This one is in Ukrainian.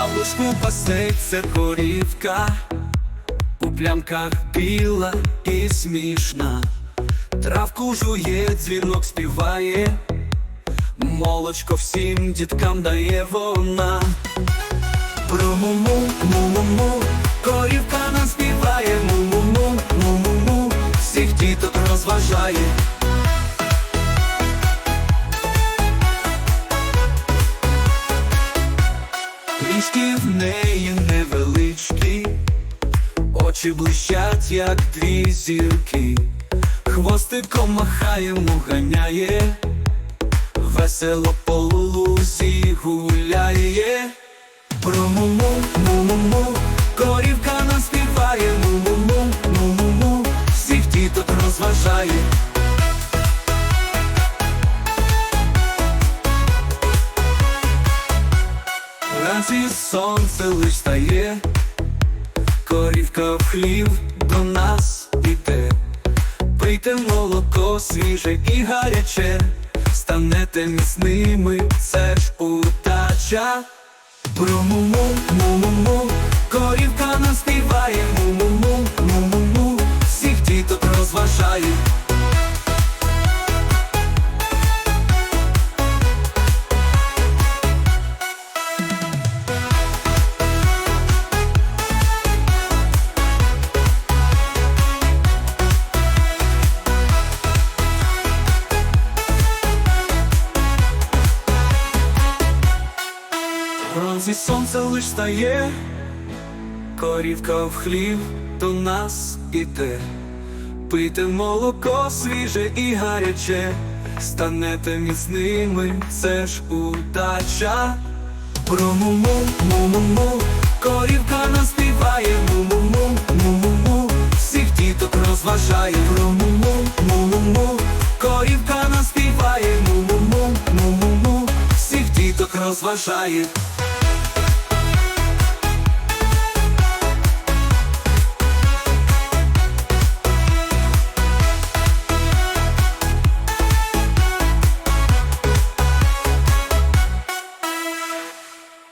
лужку пасеться корівка, у плямках біла і смішна, травку жує, дзвінок співає, молочко всім діткам дає вона. Про муму, му-му-му, корівка нам співає, му-му-му, му-му-му, всіх діток розважає. Трішки в неї невеличкі, очі блищать, як дві зірки, хвостиком махаємо, ганяє, весело по лузі гуляє. Про муму, му-му-му, корівка нам співає, му-му-му, му-му-му, всіх діток розважає. Вранці сонце лиш стає, корівка в хлів до нас іде. Пийте молоко свіже і гаряче, станете міцними, це ж удача. Про муму, му-му-му, корівка нам співає, му-му-му, му-му-му, всіх діток розважає. Вранці сонце лиш стає, корівка в хлів до нас іде. Пийте молоко свіже і гаряче, станете міцними, це ж удача. Про муму, му-му-му, корівка нам співає, му-му-му, му-му-му, всіх діток розважає, про муму, му-му-му, корівка нам співає, му-му-му, му-му-му, всіх діток розважає.